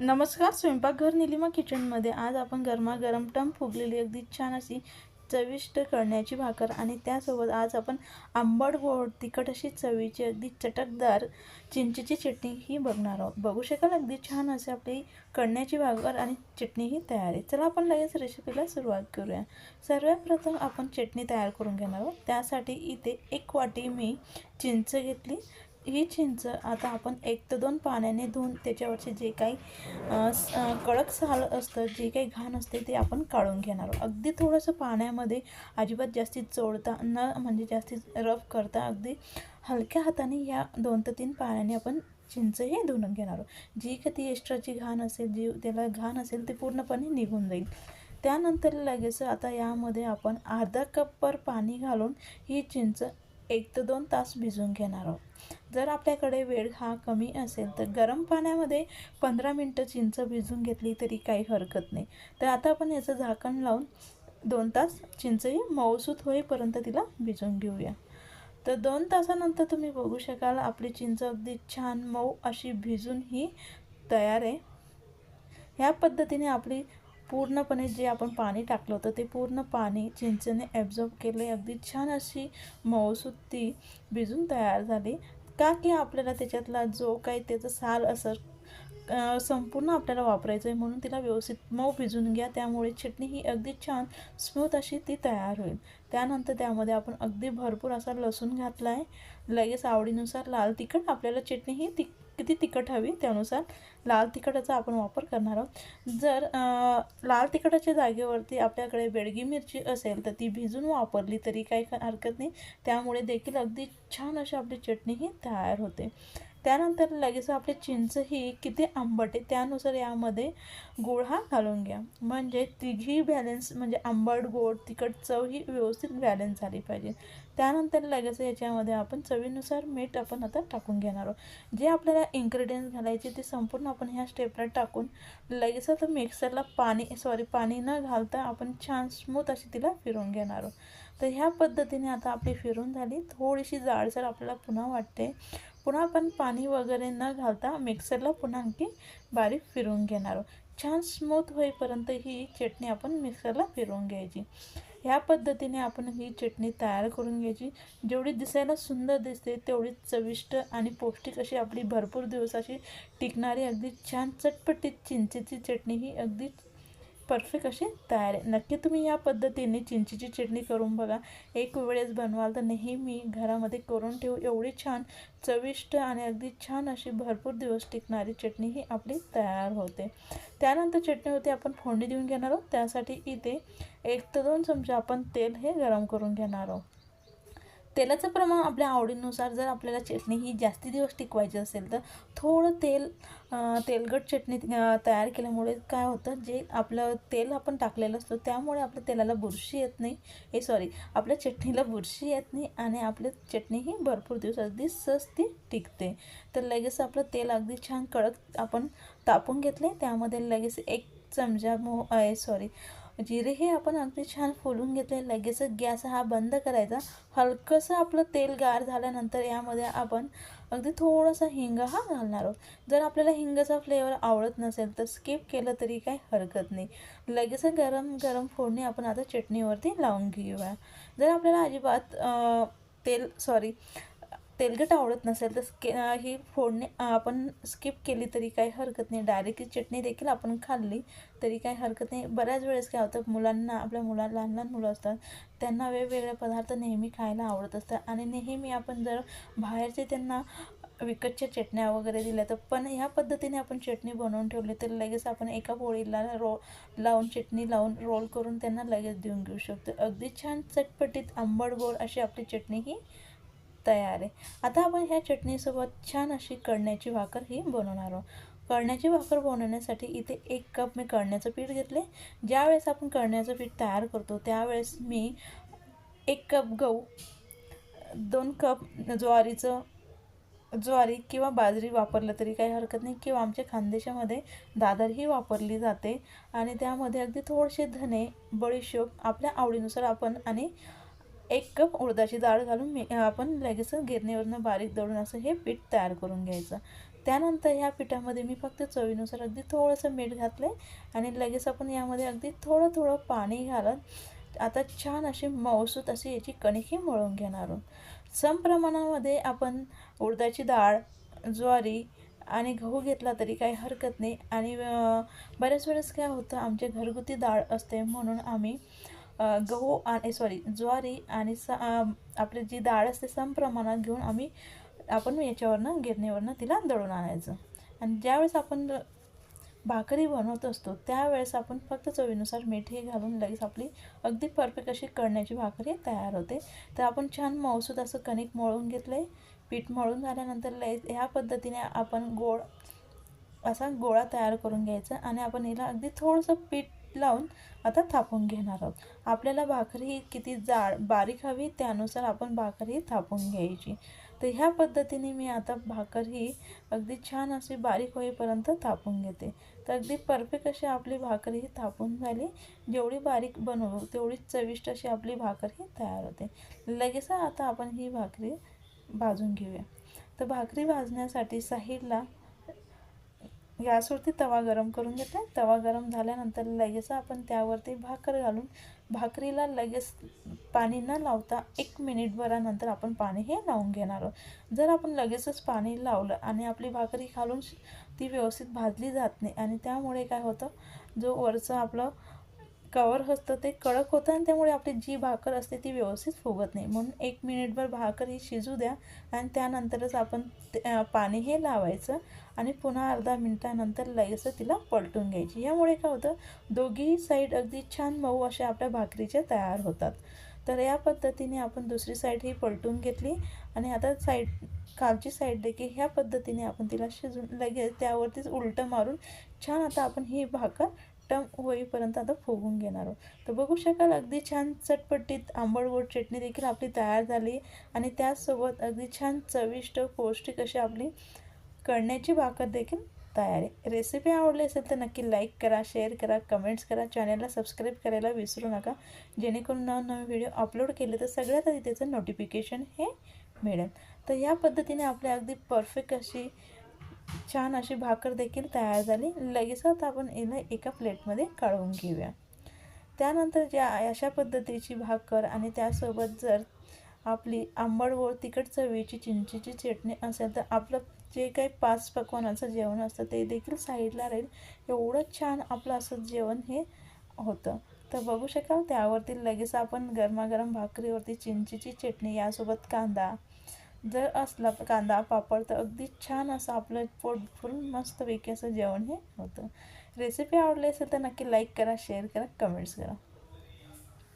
नमस्कार स्वयंपाकघर निलिमा किचनमध्ये आज आपण गरमागरम टम फुगलेली अगदी छान अशी चविष्ट करण्याची भाकर आणि त्यासोबत आज आपण आंबट गोड तिखट अशी चवीची अगदी चटकदार चिंचेची चटणी ही बघणार आहोत. बघू शकाल अगदी छान असे आपली करण्याची भाकर आणि चटणी ही तयार आहे. चला आपण लगेच रेसिपीला सुरुवात करूया. सर्वात प्रथम आपण चटणी तयार करून घेणार आहोत. त्यासाठी इथे एक वाटी मी चिंच घेतली. ही चिंच आता आपण एक ते दोन पाण्याने धुवून त्याच्यावरचे जे काही कडक साल असतं जे काही घाण असते ते आपण काढून घेणार आहोत. अगदी थोडंसं पाण्यामध्ये अजिबात जास्ती चोळता न म्हणजे जास्ती रफ करता अगदी हलक्या हाताने या दोन ते तीन पाण्याने आपण चिंच हे धुवून घेणार आहोत जी का ती एक्स्ट्राची घाण असेल जी त्याला घाण असेल ते पूर्णपणे निघून जाईल त्यानंतर लगेच आता यामध्ये आपण अर्धा कपवर पाणी घालून ही चिंच एक ते दोन तास भिजून घेणार आहोत. जर आपल्याकडे वेळ हा कमी असेल तर गरम पाण्यामध्ये पंधरा मिनटं चिंच भिजून घेतली तरी काही हरकत नाही. तर आता आपण याचं झाकण लावून दोन तास चिंच ही मऊसूत होईपर्यंत तिला भिजून घेऊया. तर दोन तासानंतर तुम्ही बघू शकाल आपली चिंच अगदी छान मऊ अशी भिजून ही तयार आहे. ह्या पद्धतीने आपली पूर्णपणे जे आपण पाणी टाकलं होतं ते पूर्ण पाणी चिंचेने ॲब्झॉर्ब केले. अगदी छान अशी मऊसूत ती भिजून तयार झाली. का की आपल्याला त्याच्यातला जो काही त्याचं साल असं संपूर्ण आपल्याला वापरायचं आहे म्हणून तिला व्यवस्थित मऊ भिजून घ्या. त्यामुळे चटणी ही अगदी छान स्मूथ अशी ती तयार होईल. त्यानंतर त्यामध्ये आपण अगदी भरपूर असा लसूण घातला आहे लगेच आवडीनुसार लाल तिखट आपल्याला चटणी ही तिख किती तिखट हवी त्यानुसार लाल तिखटाचा आपण वापर करणार आहोत. जर लाल तिखटाच्या जागेवरती आपल्याकडे बेडगी मिरची असेल तर ती भिजून वापरली तरी काही हरकत नाही. त्यामुळे देखील अगदी छान अशी आपली चटणीही तयार होते. त्यानंतर लगेच आपली चिंच ही किती आंबट आहे त्यानुसार यामध्ये गोड हा घालून घ्या. म्हणजे तिघी बॅलन्स म्हणजे आंबट गोड तिखट चव ही व्यवस्थित बॅलन्स झाली पाहिजे. त्यानंतर लगेच याच्यामध्ये आपण चवीनुसार मीठ आपण आता टाकून घेणार आहोत. जे आपल्याला इन्ग्रेडियंट्स घालायचे ते संपूर्ण आपण ह्या स्टेपला टाकून लगेच आता मिक्सरला पाणी सॉरी पाणी न घालता आपण छान स्मूथ अशी तिला फिरवून घेणार आहोत. तर ह्या पद्धतीने आता आपली फिरून झाली. थोडीशी जाडसर आपल्याला पुन्हा वाटते पुन्हा आपण पाणी वगैरे न घालता मिक्सरला पुन्हा आणखी बारीक फिरवून घेणार आहोत. छान स्मूथ होईपर्यंत ही चटणी आपण मिक्सरला फिरवून घ्यायची. ह्या पद्धतीने आपण ही चटणी तयार करून घ्यायची. जेवढी दिसायला सुंदर दिसते तेवढी चविष्ट आणि पौष्टिक अशी आपली भरपूर दिवस अशी टिकणारी अगदी छान चटपटीत चिंचेची चटणी ही अगदी परफेक्ट अशी तयार आहे. नक्की तुम्ही या पद्धतीने चिंचेची चटणी करून बघा. एक वेळेस बनवाल तर नेहमी घरामध्ये करून ठेवू. एवढी छान चविष्ट आणि अगदी छान अशी भरपूर दिवस टिकणारी चटणी ही आपली तयार होते. त्यानंतर चटणीवरती आपण फोडणी देऊन घेणार आहोत. त्यासाठी इथे एक ते दोन चमचे आपण तेल हे गरम करून घेणार आहोत. तेलाचं प्रमाण आपल्या आवडीनुसार जर आपल्याला चटणी ही जास्ती दिवस टिकवायची असेल तर थोडं तेल तेलगट तेलकट चटणी तयार केल्यामुळे काय होतं जे आपलं तेल आपण टाकलेलं असतो त्यामुळे आपल्या तेलाला बुरशी येत नाही. हे सॉरी आपल्या चटणीला बुरशी येत नाही आणि आपली चटणी ही भरपूर दिवस अगदी सहज टिकते. तर लगेच आपलं तेल अगदी छान कडक आपण तापून घेतले त्यामध्ये लगेच एक चमचा मो सॉरी जिरे हे आपण अगदी छान फुलून घेतले लगेच गॅस हा बंद करायचा. हलकंसं आपलं तेल गार झाल्यानंतर यामध्ये आपण अगदी थोडासा हिंग हा घालणार आहोत. जर आपल्याला हिंगाचा फ्लेवर आवडत नसेल तर स्किप केलं तरी काही हरकत नाही. लगेच गरम गरम फोडणी आपण आता चटणीवरती लावून घेऊया. जर आपल्याला अजिबात तेल सॉरी तेलकट आवडत नसेल तर स्के ही फोडणी आपण स्किप केली तरी काही हरकत नाही. डायरेक्ट ही चटणी देखील आपण खाल्ली तरी काही हरकत नाही. बऱ्याच वेळेस काय होतं मुलांना आपल्या मुला लहान लहान मुलं असतात त्यांना वेगवेगळे पदार्थ नेहमी खायला आवडत असतात. आणि नेहमी आपण जर बाहेरचे त्यांना विकतच्या चटण्या वगैरे दिल्या तर पण ह्या पद्धतीने आपण चटणी बनवून ठेवली तर लगेच आपण एका पोळीला रो लावून चटणी लावून रोल करून त्यांना लगेच देऊन घेऊ शकतो. अगदी छान चटपटीत आंबट गोड अशी आपली चटणी ही तयार आहे. आता आपण ह्या चटणीसोबत छान अशी कळण्याची भाकर ही बनवणार आहोत. कळण्याची भाकर बनवण्यासाठी इथे एक कप मी कळण्याचं पीठ घेतले. ज्यावेळेस आपण कळण्याचं पीठ तयार करतो त्यावेळेस मी एक कप गहू दोन कप ज्वारीचं ज्वारी किंवा बाजरी वापरलं तरी काही हरकत नाही किंवा आमच्या खानदेशामध्ये दादरही वापरली जाते. आणि त्यामध्ये अगदी थोडेसे धने बडीशोप आपल्या आवडीनुसार आपण आणि एक कप उडदाची डाळ घालून मी आपण लगेच गिरणीवरनं बारीक दळून असं हे पीठ तयार करून घ्यायचं. त्यानंतर ह्या पिठामध्ये मी फक्त चवीनुसार अगदी थोडंसं मीठ घातलं आहे आणि लगेच आपण यामध्ये अगदी थोडं थोडं पाणी घालत आता छान अशी मऊसूत अशी याची कणिकही मळून घेणार आहोत. सम प्रमाणामध्ये आपण उडदाची डाळ ज्वारी आणि गहू घेतला तरी काही हरकत नाही. आणि बऱ्याच वेळेस काय होतं आमच्या घरगुती डाळ असते म्हणून आम्ही गहू आणि सॉरी ज्वारी आणि स आपली जी डाळ असते सम प्रमाणात घेऊन आम्ही आपण याच्यावरनं गिरणीवरनं तिला दळून आणायचं. आणि ज्यावेळेस आपण भाकरी बनवत असतो त्यावेळेस आपण फक्त चवीनुसार मीठ हे घालून लगेच आपली अगदी परफेक्ट अशी कळण्याची भाकरी तयार होते. तर आपण छान मौसूद असं कणिक मळून घेतलं आहे पीठ मळून झाल्यानंतर लगेच ह्या पद्धतीने आपण गोळ असा गोळा तयार करून घ्यायचा आणि आपण हिला अगदी थोडंसं पीठ लावून आता थापून घेणार आहोत. आपल्याला भाकरी किती जाड बारीक हवी त्यानुसार आपण भाकरी थापून घ्यायची. तर ह्या पद्धतीने मी आता भाकर ही अगदी छान अशी बारीक होईपर्यंत थापून घेते. तर अगदी परफेक्ट अशी आपली भाकरी ही थापून झाली. जेवढी बारीक बनवू तेवढी चविष्ट अशी आपली भाकर ही तयार होते. लगेच आता आपण ही भाकरी भाजून घेऊया. तर भाकरी भाजण्यासाठी साईडला गॅसवरती तवा गरम करून घेते तवा गरम झाल्यानंतर लगेच आपण त्यावरती भाकर घालून भाकरीला लगेच पाणी न लावता एक मिनिटभरानंतर आपण पाणी हे लावून घेणार आहोत. जर आपण लगेचच पाणी लावलं आणि आपली भाकरी घालून ती व्यवस्थित भाजली जात नाही आणि त्यामुळे काय होतं? जो वरचं आपलं कवर असतं ते कडक होतं आणि त्यामुळे आपली जी भाकर असते ती व्यवस्थित फुगत नाही. म्हणून एक मिनिटभर भाकर ही शिजू द्या आणि त्यानंतरच आपण पाणी हे लावायचं आणि पुन्हा अर्धा मिनटानंतर लगेच तिला पलटून घ्यायची. यामुळे काय होतं दोघीही साईड अगदी छान मऊ अशा आपल्या भाकरीच्या तयार होतात. तर या पद्धतीने आपण दुसरी साईड ही पलटून घेतली आणि आता साईड खालची साईड देखील ह्या पद्धतीने आपण तिला शिजून लगेच त्यावरतीच उलटं मारून छान आता आपण ही भाकर टम होईपर्यंत आता फुगून घेणार आहोत. तर बघू शकाल अगदी छान चटपटीत आंबट गोड चटणी देखील आपली तयार झाली आणि त्याचसोबत अगदी छान चविष्ट पौष्टिक अशी आपली कळण्याची भाकर देखील तयार आहे. रेसिपी आवडली असेल तर नक्की लाईक करा शेअर करा कमेंट्स करा चॅनलला सबस्क्राईब करायला विसरू नका. जेणेकरून नवनवे व्हिडिओ अपलोड केले तर सगळ्यात आधी त्याचं नोटिफिकेशन हे मिळेल. तर या पद्धतीने आपली अगदी परफेक्ट अशी छान अशी भाकर देखील तयार झाली. लगेचच आपण हिला एका प्लेटमध्ये काढून घेऊया. त्यानंतर ज्या अशा पद्धतीची भाकर आणि त्यासोबत जर आपली आंबड गोड तिखट चवीची चिंचेची चटणी असेल तर आपलं जे काही पाच पकवानाचं जेवण असतं ते देखील साईडला राहील. एवढं छान आपलं असं जेवण हे होतं. तर बघू शकाल त्यावरती लगेच आपण गरमागरम भाकरीवरती चिंचेची चटणी यासोबत कांदा जर असला कांदा पापड तर अगदी छान असं आपलं पोट फुल मस्तपैकी असं जेवण हे होतं. रेसिपी आवडली असेल तर नक्की लाईक करा शेअर करा कमेंट्स करा.